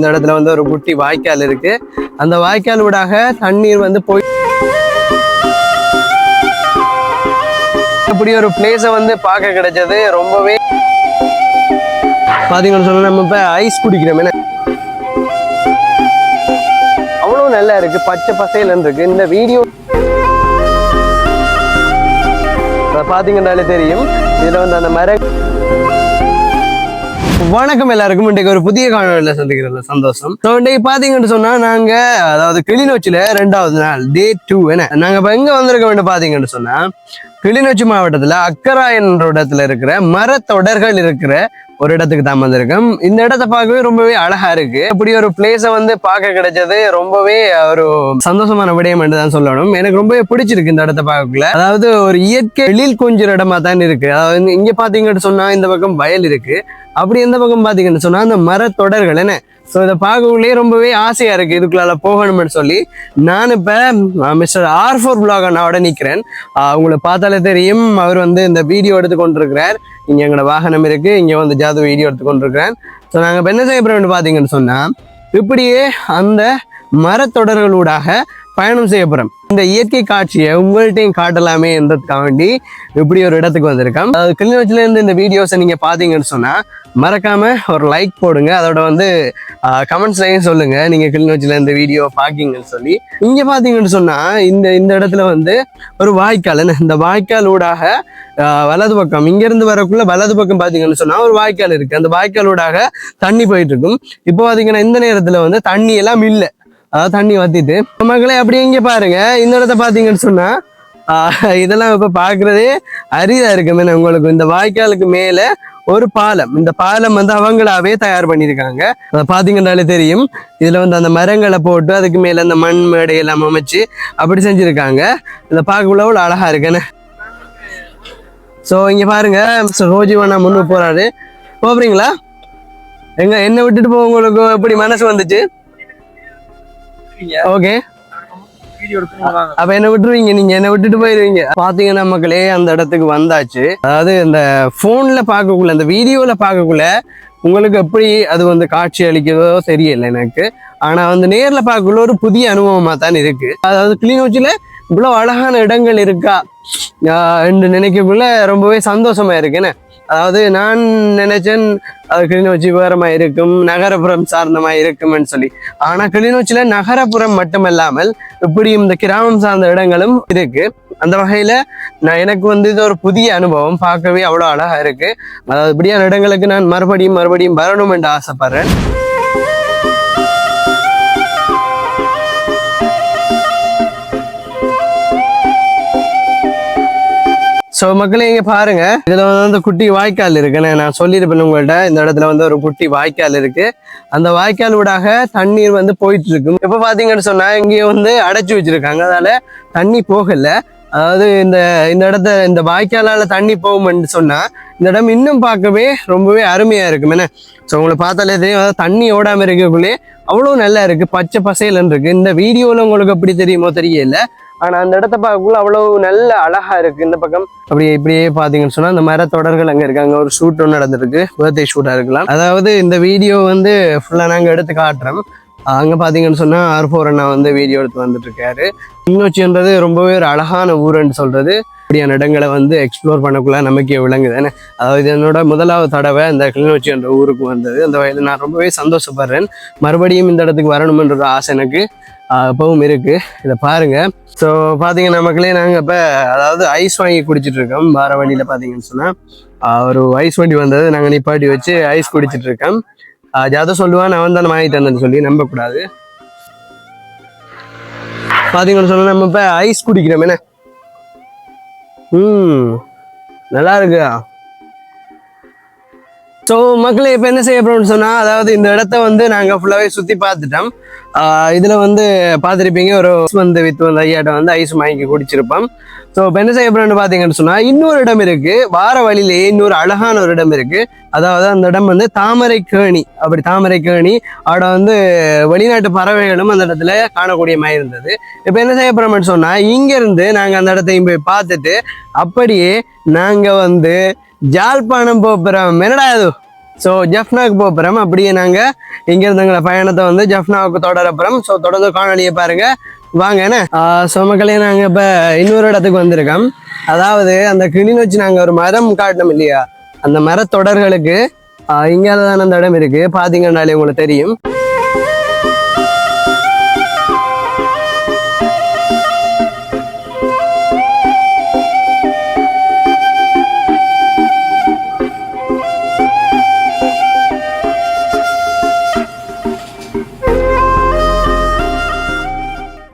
இந்த இடத்துல வந்து ஒரு குட்டி வாய்க்கால் இருக்கு. அந்த வாய்க்கால் ஊடாக தண்ணீர் வந்து போய் இப்படி ஒரு பிளேஸை வந்து பார்க்க கிடைச்சது. ரொம்பவே பார்த்தீங்கன்னு சொன்னா நம்ம இப்போ ஐஸ் குடிக்கிறோமே. அவ்வளோ நல்லா இருக்கு. பச்சை பசையிலன்னு இருக்கு. இந்த வீடியோ பார்த்தீங்கன்னாலே தெரியும். இதில் வந்து அந்த மர வணக்கம் எல்லாருக்கும். இன்றைக்கு ஒரு புதிய காணொலியில் சந்திக்கிறதுல சந்தோஷம். ஸோ இன்றைக்கு பார்த்தீங்கன்னு சொன்னா நாங்க அதாவது கிளிநொச்சியில் ரெண்டாவது நாள் டே டூ என்ன நாங்க இப்போ எங்க வந்திருக்க வேண்டும் பார்த்தீங்கன்னு சொன்னா கிளிநொச்சி மாவட்டத்துல அக்கராயன் என்ற இடத்துல இருக்கிற மரத்தொடர்கள் இருக்கிற ஒரு இடத்துக்கு தான் வந்திருக்கோம். இந்த இடத்த பார்க்கவே ரொம்பவே அழகா இருக்கு. இப்படி ஒரு பிளேஸை வந்து பார்க்க கிடைச்சது ரொம்பவே ஒரு சந்தோஷமான விடயம் என்று தான் சொல்லணும். எனக்கு ரொம்பவே பிடிச்சிருக்கு இந்த இடத்த பார்க்கல. அதாவது ஒரு இயற்கை எழில் கொஞ்சம் இடமா தான் இருக்கு. அதாவது இங்க பாத்தீங்கன்னு சொன்னா இந்த பக்கம் வயல் இருக்கு. அப்படி எந்த பக்கம் பாத்தீங்கன்னு சொன்னா அந்த மரத்தொடர்கள் என்ன? ஸோ இதை பார்க்கக்குள்ளேயே ரொம்பவே ஆசையா இருக்கு. இதுக்குள்ளால போகணும்னு சொல்லி. நான் இப்ப மிஸ்டர் ஆர் ஃபோர் பிளாக் நான் நிக்கிறேன். நிற்கிறேன் உங்களை பார்த்தாலே தெரியும். அவர் வந்து இந்த வீடியோ எடுத்து கொண்டிருக்கிறார். இங்கே எங்களோட வாகனம் இருக்கு. இங்கே வந்து ஜாது வீடியோ எடுத்து கொண்டிருக்கிறேன் ஸோ நாங்கள் இப்போ என்ன செய்ய போறோம்னு பாத்தீங்கன்னு இப்படியே அந்த மரத்தொடர்களூடாக பயணம் செய்ய போறோம் இந்த இயற்கை காட்சியை உங்கள்கிட்டையும் காட்டலாமே என்றதுக்காக வேண்டி இப்படி ஒரு இடத்துக்கு வந்திருக்கேன். அதாவது கிளிநொச்சில இருந்து இந்த வீடியோஸை நீங்க பாத்தீங்கன்னு சொன்னா மறக்காம ஒரு லைக் போடுங்க. அதோட வந்து கமெண்ட்ஸ்லையும் சொல்லுங்க. நீங்க கிளிநொச்சில இந்த வீடியோ பாக்கீங்கன்னு சொல்லி. இங்க பாத்தீங்கன்னு சொன்னா இந்த இந்த இடத்துல வந்து ஒரு வாய்க்கால். இந்த வாய்க்கால் ஊடாக வலது பக்கம் இங்கேருந்து வரக்குள்ள வலது பக்கம் பாத்தீங்கன்னு சொன்னா ஒரு வாய்க்கால் இருக்கு. அந்த வாய்க்கால் ஊடாக தண்ணி போயிட்டு இருக்கும். இப்போ பாத்தீங்கன்னா இந்த நேரத்துல வந்து தண்ணி எல்லாம் இல்லை. அதாவது தண்ணி வத்திட்டு. மக்களை அப்படியே இங்க பாருங்க. இந்த இடத்த பாத்தீங்கன்னு சொன்னா இதெல்லாம் இப்ப பாக்குறதே அரிதா இருக்குமே உங்களுக்கு. இந்த வாய்க்காலுக்கு மேல ஒரு பாலம். இந்த பாலம் வந்து அவங்களாவே தயார் பண்ணியிருக்காங்க. அதை பாத்தீங்கன்னாலே தெரியும். இதுல வந்து அந்த மரங்களை போட்டு அதுக்கு மேல அந்த மண் மேடை எல்லாம் அமைச்சு அப்படி செஞ்சிருக்காங்க. இதை பார்க்கக்குள்ள அவ்வளோ அழகா இருக்குன்னு ஸோ இங்க பாருங்க மிஸ்டர் ரோஜிவண்ணா முன்னு போறாரு. போறீங்களா? எங்க என்ன விட்டுட்டு போக உங்களுக்கு எப்படி மனசு வந்துச்சு? ஓகே அப்ப என்ன விட்டுருவீங்க. நீங்க என்ன விட்டுட்டு போயிருவீங்க. பாத்தீங்கன்னா மக்களே அந்த இடத்துக்கு வந்தாச்சு. அதாவது இந்த போன்ல பார்க்கக்குள்ள இந்த வீடியோல பார்க்கக்குள்ள உங்களுக்கு எப்படி அது வந்து காட்சி அளிக்கிறதோ தெரியல எனக்கு. ஆனா வந்து நேர்ல பார்க்கக்குள்ள ஒரு புதிய அனுபவமா தான் இருக்கு. அதாவது கிளிநொச்சியில இவ்வளவு அழகான இடங்கள் இருக்கா? என்று நினைக்கக்குள்ள ரொம்பவே சந்தோஷமா இருக்கு. என்ன? அதாவது நான் நினைச்சேன் அது கிளிநொச்சி வேறமா இருக்கும் நகரப்புறம் சார்ந்தமா இருக்கும்னு சொல்லி. ஆனால் கிளிநொச்சியில் நகரப்புறம் மட்டுமல்லாமல் இப்படியும் இந்த கிராமம் சார்ந்த இடங்களும் இருக்கு. அந்த வகையில் நான் எனக்கு வந்து இது ஒரு புதிய அனுபவம். பார்க்கவே அவ்வளோ அழகாக இருக்குது அதாவது இப்படியான இடங்களுக்கு நான் மறுபடியும் மறுபடியும் வரணும் என்று ஆசைப்படுறேன். ஸோ மக்களே இங்கே பாருங்க. இதில் வந்து அந்த குட்டி வாய்க்கால் இருக்குன்னு நான் சொல்லியிருப்பேன் உங்கள்கிட்ட இந்த இடத்துல வந்து ஒரு குட்டி வாய்க்கால் இருக்கு. அந்த வாய்க்கால் ஊடாக தண்ணீர் வந்து போயிட்டு இருக்கும் இப்போ பார்த்தீங்கன்னு சொன்னால் இங்கே வந்து அடைச்சி வச்சிருக்காங்க. அதனால தண்ணி போகல. அதாவது இந்த இந்த இடத்த இந்த வாய்க்காலால் தண்ணி போகும்னு சொன்னால் இந்த இடம் இன்னும் பார்க்கவே ரொம்பவே அருமையாக இருக்கும். என்ன? ஸோ உங்களை பார்த்தாலே தெரியும். தண்ணி ஓடாமல் இருக்கக்குள்ளே அவ்வளோ நல்லா இருக்குது பச்சை பசையிலன்னு இருக்குது இந்த வீடியோவில் உங்களுக்கு எப்படி தெரியுமோ தெரியல. ஆனால் அந்த இடத்த பார்க்கக்குள்ள அவ்வளவு நல்ல அழகாக இருக்குது இந்த பக்கம். அப்படி இப்படியே பார்த்தீங்கன்னு சொன்னால் அந்த மரத்தொடர்கள் அங்கே இருக்கு. அங்க ஒரு ஷூட் ஒன்று நடந்திருக்கு. பர்த்டே ஷூட்டாக இருக்கலாம். அதாவது இந்த வீடியோ வந்து ஃபுல்லாக நாங்கள் எடுத்து காட்டுறோம். அங்கே பார்த்தீங்கன்னு சொன்னால் ஆர் ஃபோர் அண்ணா வந்து வீடியோ எடுத்து வந்துட்டுருக்காரு கிளிநொச்சின்றது ரொம்பவே ஒரு அழகான ஊருன்னு சொல்கிறது இப்படியான இடங்களை வந்து எக்ஸ்ப்ளோர் பண்ணக்குள்ள நமக்கே விளங்குதானே அதாவது என்னோட முதலாவது தடவை இந்த கிளிநொச்சி என்ற ஊருக்கு வந்தது. அந்த வயதில் நான் ரொம்பவே சந்தோஷப்படுறேன். மறுபடியும் இந்த இடத்துக்கு வரணுமென்ற ஆசை எனக்கு ஆஹ் இப்பவும் இருக்கு. இதை பாருங்க. ஸோ பார்த்தீங்கன்னா மக்களே நாங்கள் இப்போ அதாவது ஐஸ் வாங்கி குடிச்சிட்டு இருக்கோம். வார வண்டியில் பார்த்தீங்கன்னு சொன்னால் ஒரு ஐஸ் வண்டி வந்தது. நாங்கள் நிப்பாட்டி வச்சு ஐஸ் குடிச்சிட்டு இருக்கோம். ஆஹ் சொல்லுவான் நான் வந்து வாங்கி தந்தேன்னு சொல்லி நம்பக்கூடாது. பார்த்தீங்கன்னு சொன்னால் நம்ம இப்போ ஐஸ் குடிக்கிறோம். என்ன ம். நல்லா இருக்கா ஸோ மக்களை இப்போ என்ன செய்ய போகிறோம்னு சொன்னால் அதாவது இந்த இடத்த வந்து நாங்கள் ஃபுல்லாகவே சுற்றி பார்த்துட்டோம். இதில் வந்து பார்த்துருப்பீங்க ஒரு வந்து வித் வந்து ஐயாட்ட வந்து ஐஸ் வாங்கி குடிச்சிருப்போம். ஸோ இப்போ என்ன செய்ய போகிறோம்னு பார்த்தீங்கன்னு சொன்னால் இன்னொரு இடம் இருக்குது வார வழியிலேயே இன்னொரு அழகான ஒரு இடம் இருக்குது அதாவது அந்த இடம் வந்து தாமரை கேணி. அப்படி தாமரை கேணி அட வந்து வெளிநாட்டு பறவைகளும் அந்த இடத்துல காணக்கூடிய மாதிரி இருந்தது. இப்போ என்ன செய்ய போகிறோம்னு சொன்னால் இங்கேருந்து நாங்கள் அந்த இடத்தையும் போய் பார்த்துட்டு அப்படியே நாங்கள் வந்து ஜாழ்ப்பாணம் போகிறோம் என்னடா இது? ஸோ ஜஃப்னாவுக்கு போகிறோம் அப்படியே நாங்கள் இங்கேருந்து எங்களை பயணத்தை வந்து ஜஃப்னாவுக்கு தொடரப்புறோம் ஸோ தொடர்ந்து காணொலியை பாருங்க. வாங்க என்ன? ஸோ மக்களே நாங்கள் இப்போ இன்னொரு இடத்துக்கு வந்திருக்கோம். அதாவது அந்த கிளிநொச்சி நாங்கள் ஒரு மரம் காட்டினோம் இல்லையா? அந்த மரத்தொடர்களுக்கு இங்கே தான் அந்த இடம் இருக்கு. பார்த்தீங்கன்னாலே உங்களுக்கு தெரியும்.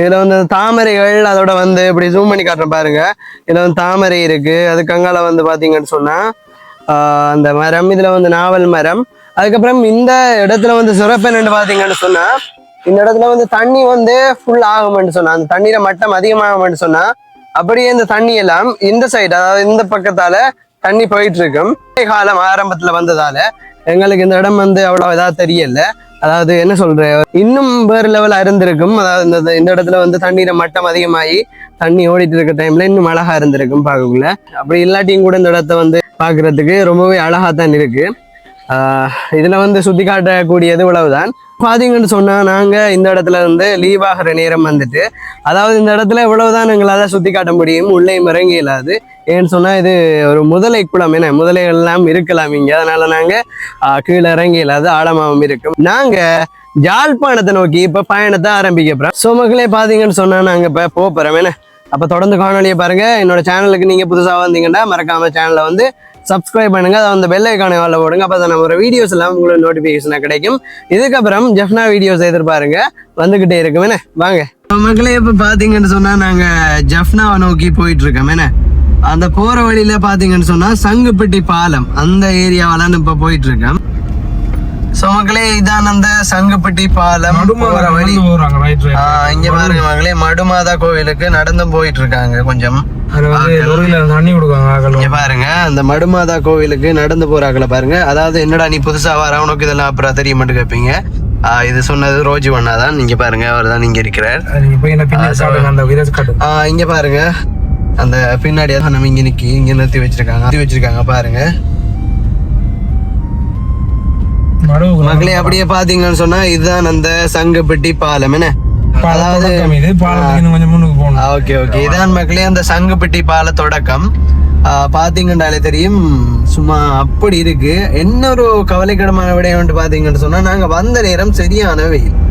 இதுல வந்து தாமரைகள் அதோட வந்து இப்படி ஜூம் பண்ணி காட்டுறேன் பாருங்க. இதுல வந்து தாமரை இருக்கு. அது கங்கால வந்து பாத்தீங்கன்னு சொன்னா அந்த மரம் இதுல வந்து நாவல் மரம். அதுக்கப்புறம் இந்த இடத்துல வந்து சுரப்பென்னு பாத்தீங்கன்னு சொன்னா இந்த இடத்துல வந்து தண்ணி வந்து ஃபுல் ஆகும்னு சொன்னா அந்த தண்ணீரை மட்டம் அதிகமாகும்னு சொன்னா அப்படியே இந்த தண்ணி எல்லாம் இந்த சைடு அதாவது இந்த பக்கத்தால தண்ணி போயிட்டு இருக்கும். காலம் ஆரம்பத்துல வந்ததால எங்களுக்கு இந்த இடம் வந்து அவ்வளவு இதா தெரியல. அதாவது என்ன சொல்ற இன்னும் வேறு லெவல் இருந்திருக்கும். அதாவது இந்த இந்த இடத்துல வந்து தண்ணீரை மட்டம் அதிகமாகி தண்ணி ஓடிட்டு இருக்க டைம்ல இன்னும் அழகா இருந்திருக்கும் பார்க்கக்குள்ள. அப்படி இல்லாட்டியும் கூட இந்த இடத்த வந்து பார்க்கறதுக்கு ரொம்பவே அழகா தான் இருக்கு. ஆஹ் இதுல வந்து சுத்தி காட்டக்கூடியது இவ்வளவுதான். பாத்தீங்கன்னு சொன்னா நாங்க இந்த இடத்துல இருந்து லீவ் ஆகிற நேரம் வந்துட்டு அதாவது இந்த இடத்துல இவ்வளவுதான் எங்களால் சுத்தி காட்ட முடியும் உள்ளே இறங்கி இல்லாது ஏன்னு சொன்னா இது ஒரு முதலை குளம் என்ன? முதலைகள் எல்லாம் இருக்கலாம் இங்க. அதனால நாங்க கீழே இறங்கி இல்லாது ஆழமாவும் இருக்கும். நாங்க ஜாழ்ப்பாணத்தை நோக்கி இப்ப பயணத்தை ஆரம்பிக்க போகிறோம் ஸோ மக்களே பாத்தீங்கன்னு சொன்னா நாங்க இப்ப போக போறோம் என்ன? அப்ப தொடர்ந்து காணொலியை பாருங்க. என்னோட சேனலுக்கு நீங்க புதுசா வந்தீங்கன்னா மறக்காம சேனலை வந்து சப்ஸ்கிரைப் பண்ணுங்க. அதை அந்த பெல் வேலை வாழ போடுங்க. அப்போ தான் நம்ம வீடியோஸ் எல்லாம் உங்களுக்கு நோட்டிஃபிகேஷனாக கிடைக்கும். இதுக்கப்புறம் ஜெஃப்னா வீடியோஸ் எதிர்பாருங்க. வந்துகிட்டே இருக்கும். என்ன? வாங்க. மக்களே இப்போ பார்த்தீங்கன்னு சொன்னால் நாங்கள் ஜெஃப்னாவை நோக்கி போயிட்டு இருக்கோம் என்ன? அந்த போகிற வழியில் பார்த்தீங்கன்னு சொன்னால் சங்குப்பட்டி பாலம் அந்த ஏரியாவெல்லாம் இப்போ போயிட்டு இருக்கோம் ஸோ மக்களே இதான் அந்த சங்குப்பட்டி பாலம். போற வழி. இங்க பாருங்க மகளே மடுமாதா கோவிலுக்கு நடந்து போயிட்டு இருக்காங்க கொஞ்சம் பாருங்க அந்த மடுமாதா கோவிலுக்கு நடந்து போறாங்கள பாருங்க. அதாவது என்னடா நீ புதுசா வர உனக்கு இதெல்லாம் அப்புறம் தெரிய மட்டும் கேட்பீங்க இது சொன்னது ரோஜி வண்ணா தான். நீங்க பாருங்க அவர் தான் இங்க இருக்கிறார். இங்க பாருங்க அந்த பின்னாடி நம்ம இங்க நிக்கி இங்க நிறுத்தி வச்சிருக்காங்க நிறுத்தி வச்சிருக்காங்க பாருங்க. மக்களே அப்படியே பாத்தீங்கன்னு சொன்னா இதுதான் அந்த சங்குப்பட்டி பாலம் என்ன? கொஞ்சம் முன்னுக்கு போகணும். Okay okay. இதான் மக்களே அந்த சங்குப்பட்டி பால தொடக்கம். ஆஹ் பாத்தீங்கன்னாலே தெரியும் சும்மா அப்படி இருக்கு. என்ன ஒரு கவலைக்கிடமான விடயம் பாத்தீங்கன்னு சொன்னா நாங்க வந்த நேரம் சரியான வெயில். அதாவது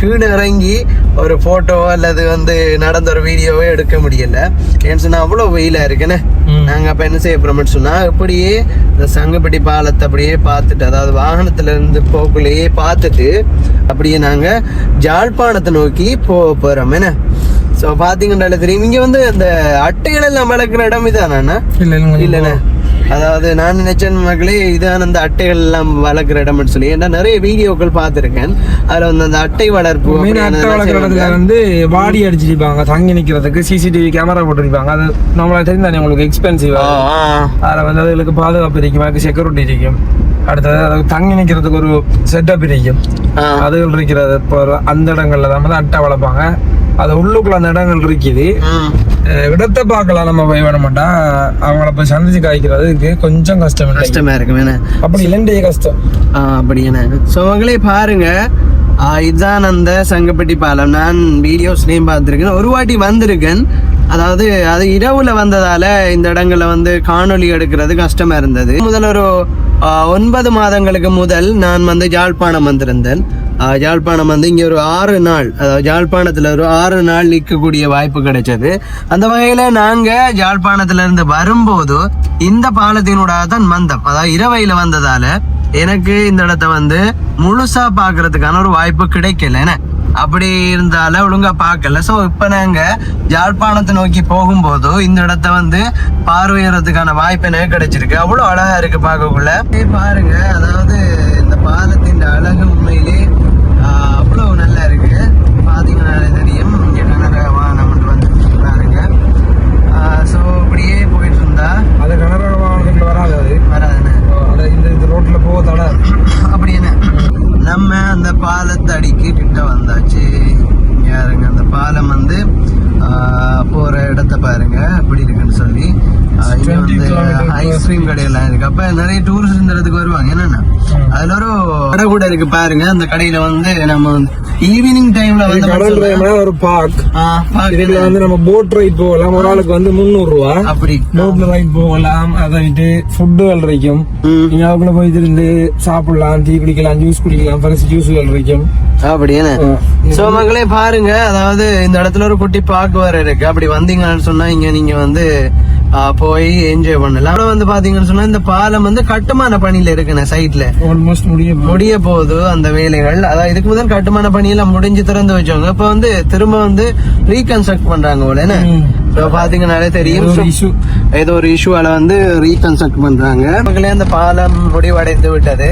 கீழே இறங்கி ஒரு போட்டோ அல்லது வந்து நடந்த ஒரு வீடியோவே எடுக்க முடியல. ஏன்னு சொன்னா அவ்வளவு வெயிலா இருக்குன்னு. ம். நாங்க அப்ப என்ன செய்ய போறோம்னு சொன்னா அப்படியே இந்த சங்கப்பட்டி பாலத்தை அப்படியே பார்த்துட்டு அதாவது வாகனத்துல இருந்து போக்குள்ளேயே பார்த்துட்டு அப்படியே நாங்க ஜாழ்ப்பாணத்தை நோக்கி போக போறோம். என்ன? ஸோ பாத்தீங்கன்னா தெரியும். இங்க வந்து அந்த அட்டைகள் எல்லாம் வளர்க்குற இடம் இதானா இல்லைண்ணே. அதாவது நான் நினைச்சேன் மகளே இதான் அந்த அட்டைகள் எல்லாம் வளர்க்குற இடம்னு சொல்லி ஏன்னா நிறைய வீடியோக்கள் பார்த்துருக்கேன் அதுல வந்து அந்த அட்டை வளர்ப்பு அட்டை வளர்க்குறதுல. வந்து வாடி அடிச்சிருப்பாங்க தங்கி நிக்கிறதுக்கு சிசிடிவி கேமரா போட்டிருப்பாங்க அது நம்மள தெரிந்தானே உங்களுக்கு எக்ஸ்பென்சிவ் ஆ, ஆ. அதில் வந்து அதுகளுக்கு பாதுகாப்பு இருக்கும் செக்யூரிட்டி இருக்கும் அடுத்தது அதுக்கு தங்கி நிக்கிறதுக்கு ஒரு செட்டப் இருக்கும். அதுகள் இருக்கிறது இப்போ அந்த இடங்கள்ல தான் வந்து அட்டை வளர்ப்பாங்க அது உள்ளுக்குள்ள அந்த இடங்கள் இருக்குது. இடத்தை பார்க்கலாம் நம்ம போய் விட மாட்டா அவங்கள போய் சந்திச்சு காய்க்கிறதுக்கு கொஞ்சம் கஷ்டம் கஷ்டமா இருக்கு வேணா அப்படி இல்லைன்றே கஷ்டம். ஆ, அப்படியாண்ணே ஸோ மகளே பாருங்க. இதுதான் அந்த சங்கப்பட்டி பாலம். நான் வீடியோஸ்லேயும் பார்த்துருக்கேன். ஒரு வாட்டி வந்திருக்கேன். அதாவது அது இரவுல வந்ததால இந்த இடங்கள்ல வந்து காணொளி எடுக்கிறது கஷ்டமா இருந்தது. முதல் ஒரு ஒன்பது மாதங்களுக்கு முதல் நான் வந்து யாழ்ப்பாணம் வந்திருந்தேன். யாழ்ப்பாணம் வந்து இங்கே ஒரு ஆறு நாள் அதாவது யாழ்ப்பாணத்தில் ஒரு ஆறு நாள் நிற்கக்கூடிய வாய்ப்பு கிடைச்சது. அந்த வகையில் நாங்கள் யாழ்ப்பாணத்திலேருந்து வரும்போது இந்த பாலத்தினூடாக தான் வந்தோம் அதாவது இரவையில் வந்ததால் எனக்கு இந்த இடத்த வந்து முழுசாக பார்க்கறதுக்கான ஒரு வாய்ப்பு கிடைக்கல. என்ன? அப்படி இருந்தால ஒழுங்கா பார்க்கல ஸோ இப்போ நாங்கள் யாழ்ப்பாணத்தை நோக்கி போகும்போது இந்த இடத்த வந்து பார்வையிடறதுக்கான வாய்ப்பு எனக்கு கிடைச்சிருக்கு. அவ்வளோ அழகா இருக்கு பார்க்கக்குள்ள. பாருங்க அதாவது இந்த பாலத்தின் அழகு உண்மையிலே ஆஹ், அவ்வளவு நல்லா இருக்கு? பார்த்தீங்கன்னாலே தெரியும். இங்கே கனரா வாகனம் வந்து பாருங்க ஸோ இப்படியே போயிட்டு இருந்தா அது கனரக வாகனத்துக்குள்ள வராது அது. வராதுன்னு. அது இந்த இந்த ரோட்ல போக தடை அப்படின்னு நம்ம அந்த பாலத்தடிக்கு கிட்ட வந்தாச்சு. யாருங்க அந்த பாலம் வந்து போற இடத்த பாருங்க. எப்படி இருக்குன்னு சொல்லி. இங்க 20 வந்து ஐஸ்கிரீம் கடையெல்லாம் இருக்கு. அப்ப நிறைய டூரிஸ்ட் இந்த இடத்துக்கு வருவாங்க. என்னன்னா? அதுல ஒரு கடை கூட இருக்கு பாருங்க. அந்த கடையில வந்து நம்ம ஈவினிங் டைம்ல வந்து கடல் ரயில்னா ஒரு பார்க் இதுல வந்து நம்ம போட் ரைட் போகலாம். ஒரு ஆளுக்கு வந்து முந்நூறு ரூபா. அப்படி. போட்ல ரைட் போகலாம். அதை விட்டு ஃபுட்டுகள் இருக்கும். நீங்க அதுக்குள்ள போய் இருந்து சாப்பிடலாம். டீ குடிக்கலாம் ஜூஸ் குடிக்கலாம். ஃப்ரெஷ் ஜூஸ்கள் இருக்கும் அப்படி என்ன சோ மக்களே பாருங்க. அதாவது இந்த இடத்துல ஒரு குட்டி பார்க் வேற இருக்கு. அப்படி வந்தீங்கன்னு சொன்னா இங்க நீங்க வந்து போய் என்ஜாய் பண்ணலாம். அப்புறம் வந்து பாத்தீங்கன்னு சொன்னா இந்த பாலம் வந்து கட்டுமான பணியில இருக்குண்ணே சைட்ல ஆல்மோஸ்ட் முடிய. முடிய போகுது அந்த வேலைகள். அதாவது இதுக்கு முதல் கட்டுமான பணியெல்லாம் முடிஞ்சு திறந்து வச்சவங்க இப்ப வந்து திரும்ப வந்து ரீகன்ஸ்ட்ரக்ட் பண்றாங்க போல என்ன? பாத்தீங்கன்னாலே தெரியும். ஏதோ ஒரு இஷ்யூவால வந்து ரீகன்ஸ்ட்ரக்ட் பண்றாங்க. மக்களே அந்த பாலம் முடிவடைந்து விட்டது.